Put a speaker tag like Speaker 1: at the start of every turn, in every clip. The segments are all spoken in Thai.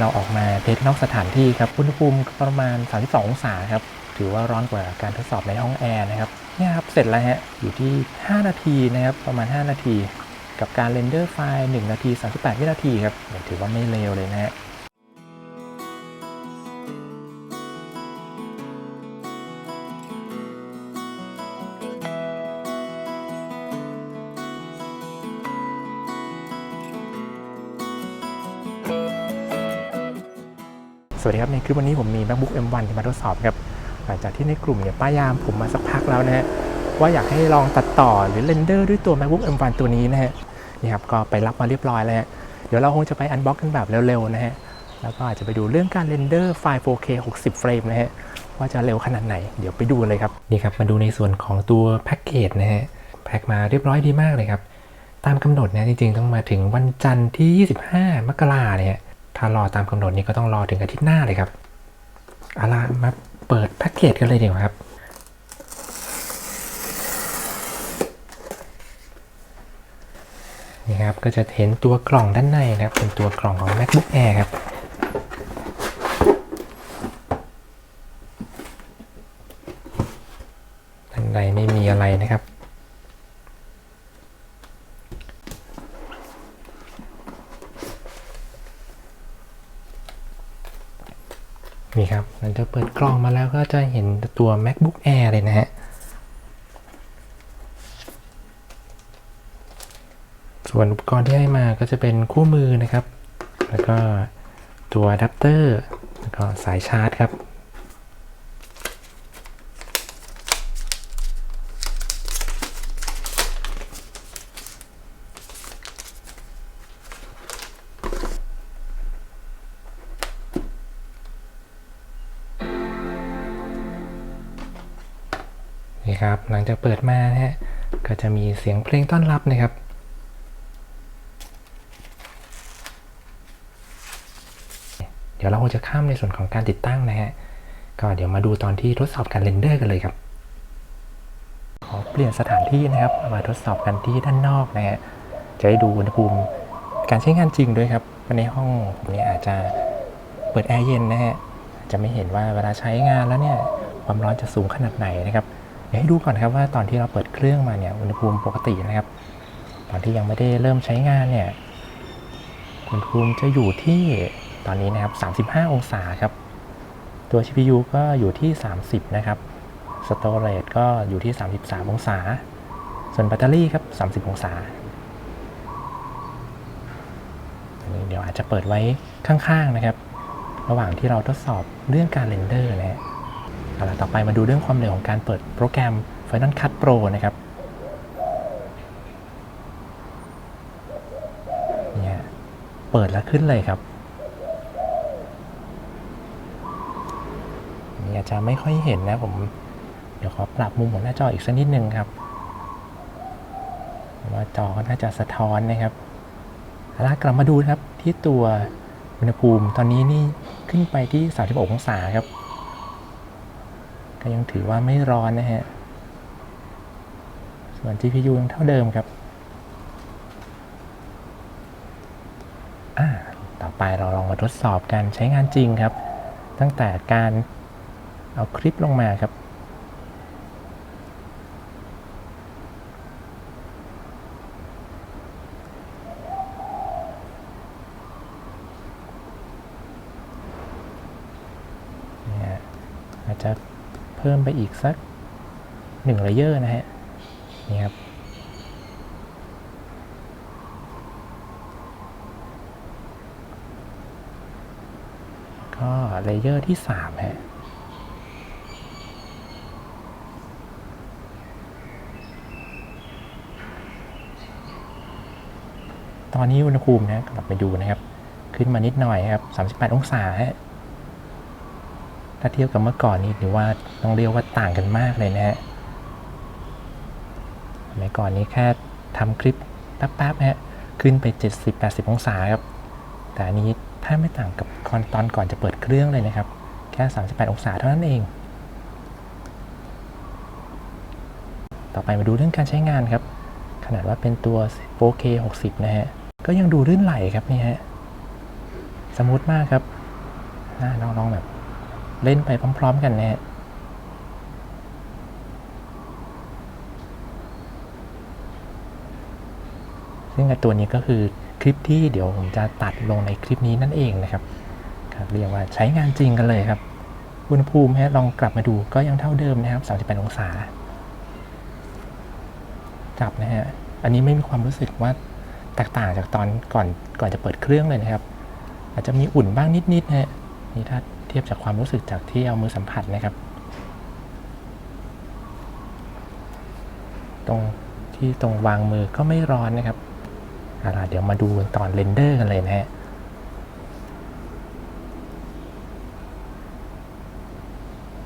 Speaker 1: เราออกมาเทสนอกสถานที่ครับอุณหภูมิประมาณ 32 องศาครับ ถือว่าร้อนกว่าการทดสอบในห้องแอร์นะครับเนี่ยครับ เสร็จแล้วฮะ อยู่ที่ 5 นาทีนะครับ ประมาณ 5 นาที กับการเรนเดอร์ไฟล์ 1 นาที 38 วินาทีครับ ถือว่าไม่เลวเลยนะฮะ สวัสดีครับ ในคลิปวันนี้ผมมี MacBook M1 ที่มาทดสอบครับหลังจากที่ในกลุ่มเนี่ยป้ายามผมมาสักพักแล้วนะฮะว่าอยากให้ลองตัดต่อหรือเรนเดอร์ด้วยตัว MacBook M1 ตัวนี้นะฮะนี่ครับก็ไปรับมาเรียบร้อยแล้วฮะเดี๋ยวเราคงจะไปอันบ็อกกันแบบเร็วๆนะฮะแล้วก็อาจจะไปดูเรื่องการเรนเดอร์ไฟล์ 4K 60 เฟรมนะฮะว่าจะเร็วขนาดไหน เดี๋ยวไปดูเลยครับนี่ครับมาดูในส่วนของตัวแพ็กเกจนะฮะแพ็กมาเรียบร้อยดีมากเลยครับตามกำหนดเนี่ยจริงๆต้องมาถึงวันจันทร์ที่ 25 มกราเนี่ย ถ้ารอตามกำหนดนี้ก็ต้องรอถึงอาทิตย์หน้าเลยครับเอาล่ะมาเปิดแพ็กเกจกันเลยดีกว่าครับนี่ครับก็จะเห็นตัวกล่องด้านในนะครับเป็นตัวกล่องของ MacBook Air ครับ ด้านในไม่มีอะไรนะครับ นี่ครับหลังจากเปิดกล่องมาแล้วก็จะเห็นตัว MacBook Air เลยนะฮะส่วนอุปกรณ์ที่ให้มาก็จะเป็นคู่มือนะครับ แล้วก็ตัวอะแดปเตอร์แล้วก็สายชาร์จครับ ครับ หลังจากเปิดมานะฮะก็จะมีเสียงเพลงต้อนรับนะครับเดี๋ยวเราคงจะข้ามในส่วนของการติดตั้งนะฮะก็เดี๋ยวมาดูตอนที่ทดสอบการเรนเดอร์กันเลยครับขอเปลี่ยนสถานที่นะครับมาทดสอบกันที่ด้านนอกนะฮะจะได้ดูอุณหภูมิการใช้งานจริงด้วยครับในห้องผมเนี่ยอาจจะเปิดแอร์เย็นนะฮะจะไม่เห็นว่าเวลาใช้งานแล้วเนี่ยความร้อนจะสูงขนาดไหนนะครับ เดี๋ยวให้ดูก่อนครับว่าตอนที่เราเปิดเครื่องมาเนี่ยอุณหภูมิปกตินะครับ ตอนที่ยังไม่ได้เริ่มใช้งานเนี่ยอุณหภูมิจะอยู่ที่ตอนนี้นะครับ 35 องศาครับ ตัว CPU ก็อยู่ที่ 30 นะครับ Storage ก็อยู่ที่ 33 องศา ส่วนแบตเตอรี่ครับ 30 องศาอันนี้เดี๋ยวอาจจะเปิดไว้ข้างๆนะครับ ระหว่างที่เราทดสอบเรื่องการเรนเดอร์นะฮะาละต่อไปมาดูเรื่องความเร็วของการเปิดโปรแกรม Final Cut Pro นะครับเนี่ยเปิดแล้วขึ้นเลยครับนี่อาจจะไม่ค่อยเห็นนะผม เดี๋ยวขอปรับมุมของหน้าจออีกสักนิดนึงครับว่าจอก็น่าจะสะท้อนนะครับเอาละกลับมาดูครับที่ตัวอุณหภูมิตอนนี้นี่ขึ้นไปที่ 36 องศาครับ ก็ยังถือว่าไม่ร้อนนะฮะ ส่วน GPU ยังเท่าเดิมครับอ่าต่อไปเราลองมาทดสอบการใช้งานจริงครับ ตั้งแต่การเอาคลิปลงมาครับนี่ยอาจจะ พิ่มไปอีกสักหนึ่งเลเยอร์นะฮะนี่ครับก็เลเยอร์ที่สามฮะตอนนี้อุณหภูมินะกลับไปดูนะครับ ขึ้นมานิดหน่อยครับ 38 องศาฮะ ถ้าเทียบกับเมื่อก่อนนี้ถือว่าต้องเรียกว่าต่างกันมากเลยนะฮะสมัยก่อนนี้แค่ทำคลิปแป๊บๆฮะขึ้นไป 70-80 องศาครับ แต่อันนี้ถ้าไม่ต่างกับคอนตอนก่อนจะเปิดเครื่องเลยนะครับ แค่ 38 องศาเท่านั้นเอง ต่อไปมาดูเรื่องการใช้งานครับ ขนาดว่าเป็นตัว 4K 60 นะฮะ ก็ยังดูลื่นไหลครับนี่ฮะ สมูทมากครับอ่าลองลองแบบ เล่นไปพร้อม ๆ กันนะฮะซึ่งตัวนี้ก็คือคลิปที่เดี๋ยวผมจะตัดลงในคลิปนี้นั่นเองนะครับครับเรียกว่าใช้งานจริงกันเลยครับ อุณหภูมิฮะลองกลับมาดูก็ยังเท่าเดิมนะครับ 38 องศา จับนะฮะ อันนี้ไม่มีความรู้สึกว่าแตกต่างจากตอนก่อนก่อนจะเปิดเครื่องเลยนะครับ อาจจะมีอุ่นบ้างนิดๆนะฮะนี่ถ้า ทียบจากความรู้สึกจากที่เอามือสัมผัสนะครับ ตรงที่ตรงวางมือก็ไม่ร้อนนะครับเอาล่ะเดี๋ยวมาดูตอนเรนเดอร์กันเลยนะฮะ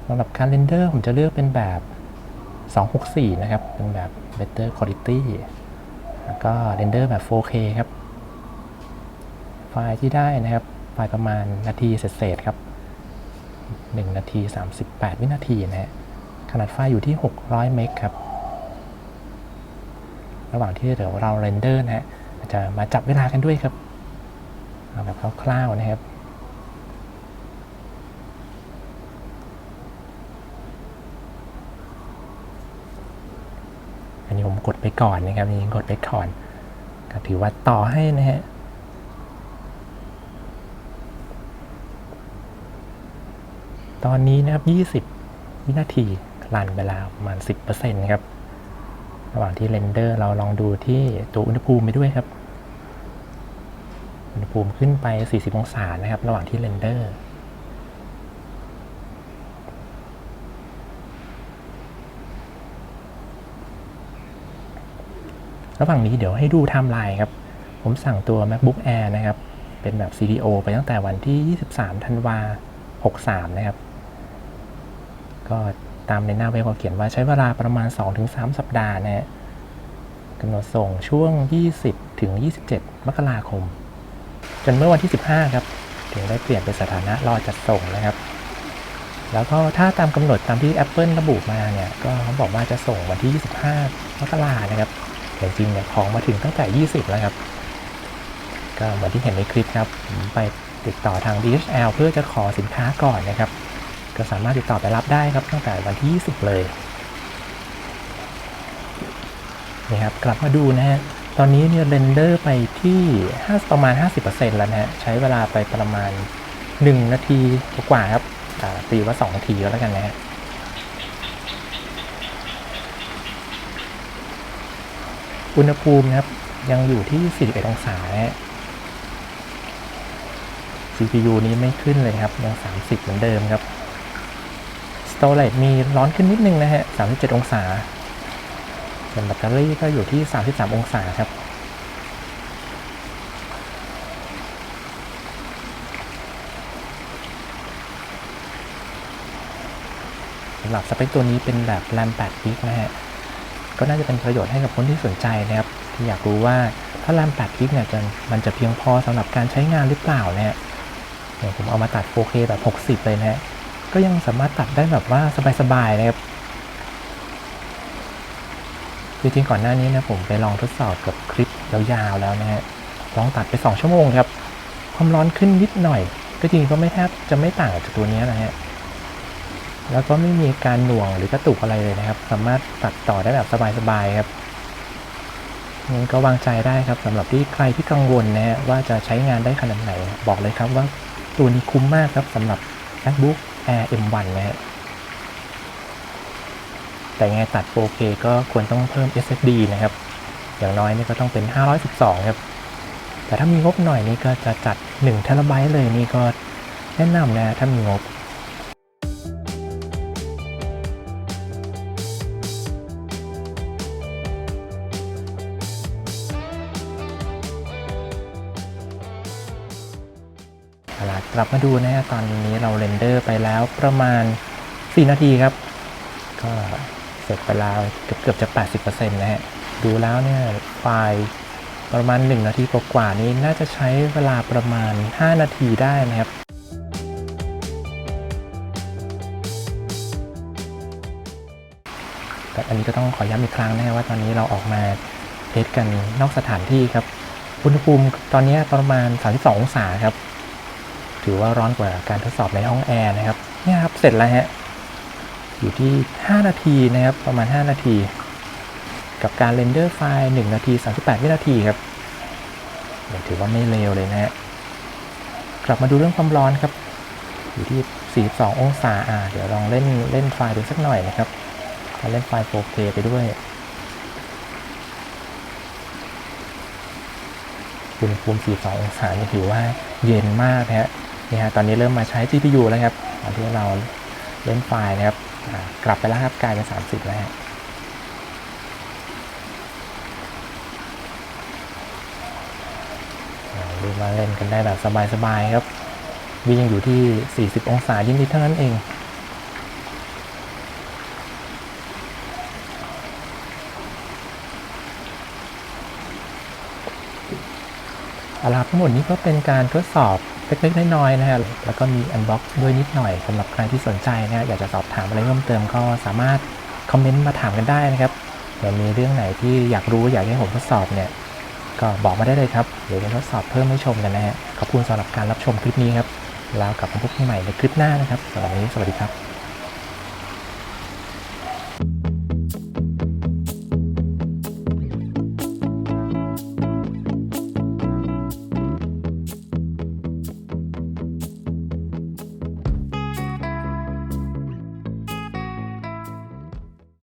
Speaker 1: สำหรับการเรนเดอร์ผมจะเลือกเป็นแบบ 264 นะครับ เป็นแบบ better quality แล้วก็เรนเดอร์แบบ 4K ครับ ไฟล์ที่ได้นะครับ ไฟล์ประมาณนาทีเศษๆครับ 1 นาที 38 วินาทีนะฮะขนาดไฟล์อยู่ที่ 600 เมกครับ ระหว่างที่เดี๋ยวเราเรนเดอร์นะฮะจจะมาจับเวลากันด้วยครับเอาแบบคร่าวๆนะครับอันนี้ผมกดไปก่อนนะครับนี่กดไปก่อนก็ถือว่าต่อให้นะฮะ ตอนนี้นะครับ 20 วินาทีรันเวลาประมาณ 10%นะครับ ระหว่างที่เรนเดอร์เราลองดูที่ตัวอุณหภูมิไปด้วยครับ อุณหภูมิขึ้นไป 40 องศานะครับ ระหว่างที่เรนเดอร์ระหว่างนี้เดี๋ยวให้ดูไทม์ไลน์ครับ ผมสั่งตัว MacBook Air นะครับ เป็นแบบ CDO ไปตั้งแต่วันที่ 23 ธันวา 63 นะครับ ก็ตามในหน้าเว็บเขาเขียนว่าใช้เวลาประมาณ 2-3 สัปดาห์นะฮะกำหนดส่งช่วง 20 ถึง 27 มกราคม จนเมื่อวันที่ 15 ครับ ถึงได้เปลี่ยนเป็นสถานะรอจัดส่งนะครับ แล้วก็ถ้าตามกำหนดตามที่ Apple ระบุมาเนี่ย ก็เขาบอกว่าจะส่งวันที่ 25 มกรานะครับแต่จริงเนี่ยของมาถึงตั้งแต่ 20 แล้วครับ ก็เหมือนที่เห็นในคลิปครับ ไปติดต่อทาง DHL เพื่อจะขอสินค้าก่อนนะครับ ก็สามารถติดต่อไปรับได้ครับตั้งแต่วันที่ 20 เลยนี่ครับกลับมาดูนะฮะตอนนี้เนี่ยเรนเดอร์ไปที่5ประมาณ 50%แล้วนะฮะใช้เวลาไปประมาณ 1 นาทีกว่าครับตีว่า 2 นาทีก็แล้วกันนะฮะอุณหภูมินะครับยังอยู่ที่ 41 องศานะฮะ CPU นี้ไม่ขึ้นเลยครับยัง 30 เหมือนเดิมครับ Storage มีร้อนขึ้นนิดนึงนะฮะ 37 องศา ส่วนแบตเตอรี่ก็อยู่ที่ 33 องศาครับ สำหรับสเปคตัวนี้เป็นแบบ RAM 8 g b นะฮะ ก็น่าจะเป็นประโยชน์ให้กับคนที่สนใจนะครับ ที่อยากรู้ว่าถ้า RAM 8 g b เนี่ยจะมันจะเพียงพอสำหรับการใช้งานหรือเปล่านะฮะอย่างผมเอามาตัด 4K แบบ 60 เลยนะฮะ ก็ยังสามารถตัดได้แบบว่าสบายๆนะครับจริงๆก่อนหน้านี้นะผมไปลองทดสอบกับคลิปยาวๆแล้วนะฮะลองตัดไป 2 ชั่วโมงครับความร้อนขึ้นนิดหน่อย ก็จริงก็ไม่แทบจะไม่ต่างจากตัวนี้นะฮะแล้วก็ไม่มีการหน่วงหรือกระตุกอะไรเลยนะครับ สามารถตัดต่อได้แบบสบายๆครับงั้นก็วางใจได้ครับสำหรับที่ใครที่กังวลนะฮะว่าจะใช้งานได้ขนาดไหน บอกเลยครับว่าตัวนี้คุ้มมากครับสำหรับ MacBook Air M1 นะฮะแต่ไงตัด 4K ก็ควรต้องเพิ่ม SSD นะครับ อย่างน้อยนี่ก็ต้องเป็น 512 ครับ แต่ถ้ามีงบหน่อยนี่ก็จะจัด1 t b เลยนี่ก็แนะนำนะถ้ามีงบ ละกลับมาดูนะฮะตอนนี้เราเรนเดอร์ไปแล้วประมาณ 4 นาทีครับ ก็เสร็จไปแล้วเกือบเกือบจะ 80%นะฮะดูแล้วเนี่ยไฟล์ประมาณ 1 นาทีกว่าๆนี้น่าจะใช้เวลาประมาณ 5 นาทีได้นะครับแต่อันนี้ก็ต้องขอย้ำอีกครั้งนะว่าตอนนี้เราออกมาเทสกันนอกสถานที่ครับ อุณหภูมิตอนนี้ประมาณ 32 องศาครับ ถือว่าร้อนกว่าการทดสอบในห้องแอร์นะครับเนี่ยครับเสร็จแล้วฮะอยู่ที่ 5 นาทีนะครับประมาณ 5 นาที กับการเรนเดอร์ไฟล์1นาที 38 วินาทีครับถือว่าไม่เลวเลยนะฮะกลับมาดูเรื่องความร้อนครับ อยู่ที่ 42 องศาอ่าเดี๋ยวลองเล่นเล่นไฟล์ดูสักหน่อยนะครับเล่นไฟล์ 4K ไปด้วยอุณหภูมิ 42 องศานี่ถือว่าเย็นมากนะฮะ นี่ฮะตอนนี้เริ่มมาใช้ GPU แล้วครับตอนที่เราเล่นไฟล์นะครับกลับไปแล้วครับกลายเป็น 30 แล้วฮะอ่าดูมาเล่นกันได้แบบสบายๆครับ วิ่งอยู่ที่ 40 องศานิดๆเท่านั้นเองเอาละครับทั้งหมดนี้ก็เป็นการทดสอบ เล็กๆน้อยๆนะฮะแล้วก็มีอันบ็อกด้วยนิดหน่อยสำหรับใครที่สนใจนะอยากจะสอบถามอะไรเพิ่มเติมก็สามารถคอมเมนต์มาถามกันได้นะครับเดี๋ยวมีเรื่องไหนที่อยากรู้อยากให้ผมทดสอบเนี่ยก็บอกมาได้เลยครับ เดี๋ยวจะทดสอบเพิ่มให้ชมกันนะฮะขอบคุณสำหรับการรับชมคลิปนี้ครับแล้วกลับมาพบกันใหม่ในคลิปหน้านะครับสำหรับวันนี้สวัสดีครับ